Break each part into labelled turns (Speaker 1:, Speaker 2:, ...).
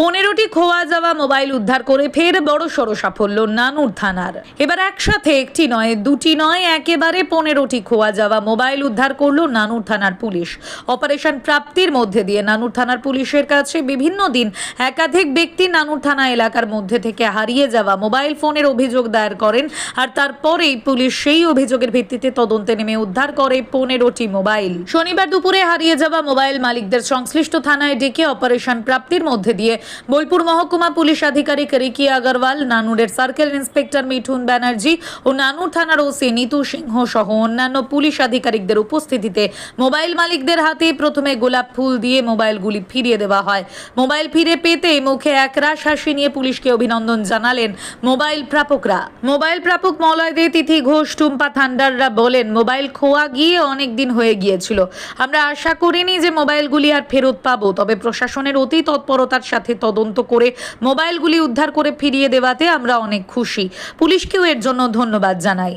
Speaker 1: পনেরোটি খোয়া যাওয়া মোবাইল উদ্ধার করে ফের বড় সড় সাফল্য নানুর থানার। এবার একসাথে একটি নয়, দুটি নয়, একেবারে পনেরোটি খোয়া যাওয়া মোবাইল উদ্ধার করল নানুর থানার পুলিশ। অপারেশন প্রাপ্তির মধ্যে দিয়ে নানুর থানার পুলিশের কাছে বিভিন্ন দিন একাধিক ব্যক্তি নানুর থানা এলাকার মধ্যে থেকে হারিয়ে যাওয়া মোবাইল ফোনের অভিযোগ দায়ের করেন আর তারপরেই পুলিশ সেই অভিযোগের ভিত্তিতে তদন্তে নেমে উদ্ধার করে পনেরোটি মোবাইল। শনিবার দুপুরে হারিয়ে যাওয়া মোবাইল মালিকদের সংশ্লিষ্ট থানায় ডেকে অপারেশন প্রাপ্তির মধ্যে দিয়ে বোলপুর মহকুমা পুলিশ আধিকারিক রিকি আগরওয়াল, নানুরের সার্কেল ইন্সপেক্টর মিঠুন ব্যানার্জি ও নানুর থানার ওসি নিতু সিংহ সহ অন্যান্য পুলিশ আধিকারিকদের উপস্থিতিতে মোবাইল মালিকদের হাতে প্রথমে গোলাপ ফুল দিয়ে মোবাইলগুলি ফিরিয়ে দেওয়া হয়। মোবাইল ফিরে পেতে মুখে একরাশ হাসি নিয়ে পুলিশকে অভিনন্দন জানালেন মোবাইল প্রাপকরা। মোবাইল প্রাপক মলয় দে তিথি ঘোষ, টুম্পা থান্ডাররা বলেন, মোবাইল খোয়া গিয়ে অনেক দিন হয়ে গিয়েছিল। আমরা আশা করিনি যে মোবাইলগুলি আর ফেরত পাবো, তবে প্রশাসনের অতি তৎপরতার সাথে তদন্ত করে মোবাইলগুলি উদ্ধার করে ফিরিয়ে দেওয়াতে আমরা অনেক খুশি। পুলিশকেও এর জন্য ধন্যবাদ জানাই।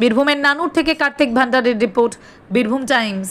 Speaker 1: বীরভূমের নানুর থেকে কার্তিক ভান্ডারের রিপোর্ট, বীরভূম টাইমস।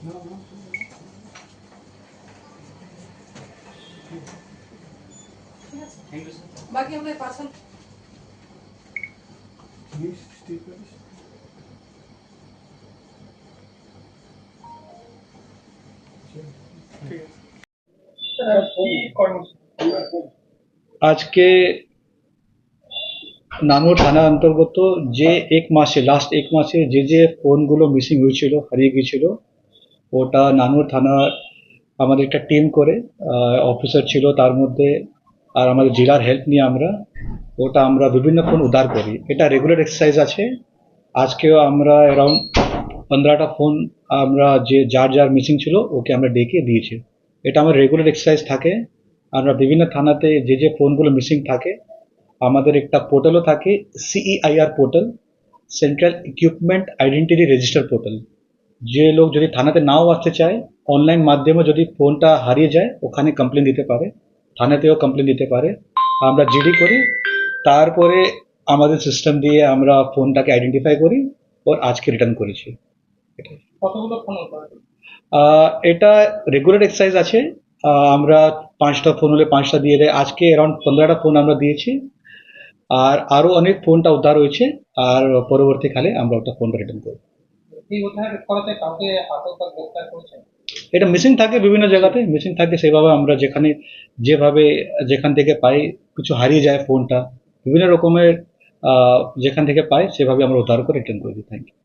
Speaker 2: বাকি আমরা পার্সেল
Speaker 3: আজকে নানুর থানা অন্তর্গত যে এক মাসে লাস্ট এক মাসে যে যে ফোনগুলো মিসিং হয়েছিল, হারিয়ে গিয়েছিল, ওটা নানুর থানা আমাদের একটা টিম করে অফিসার ছিল, তার মধ্যে আর আমাদের জেলার হেল্প নিয়ে আমরা, ওটা আমরা বিভিন্ন ফোন উদ্ধার করি। এটা রেগুলার এক্সারসাইজ আছে। আজকেও আমরা অ্যারাউন্ড পনেরোটা ফোন আমরা যে, যার যার মিসিং ছিল, ওকে আমরা ডেকে দিয়েছি। এটা আমার রেগুলার এক্সারসাইজ থাকে। আমরা বিভিন্ন থানাতে যে যে ফোনগুলো মিসিং থাকে, আমাদের একটা পোর্টালও থাকে CEIR portal central equipment identity register portal যে লোক যদি থানাতে নাও আসতে চায় অনলাইন মাধ্যমে যদি ফোনটা হারিয়ে যায়, ওখানে কমপ্লেন দিতে পারে। থানাতেও কমপ্লেন দিতে পারে। আমরা জিডি করি তারপরে আমাদের সিস্টেম দিয়ে আমরা ফোনটাকে আইডেন্টিফাই করি ওর আজকে রিটার্ন করেছি। এটা রেগুলার এক্সারসাইজ আছে। আমরা পাঁচটা ফোন হলে পাঁচটা দিয়ে দেয়। আজকে অ্যারাউন্ড পনেরোটা ফোন আমরা দিয়েছি। আর আরও অনেক ফোনটা উদ্ধার হয়েছে। আর পরবর্তীকালে আমরা ওটা ফোনটা রিটার্ন করব। এটা মিসিং থাকে বিভিন্ন জায়গাতে মিসিং থাকে সেভাবে আমরা যেখানে, যেভাবে, যেখান থেকে পাই, কিছু হারিয়ে যায় ফোনটা বিভিন্ন রকমের যেখান থেকে পাই, সেভাবে আমরা উদ্ধার করে রিটার্ন করে দিই। Thank you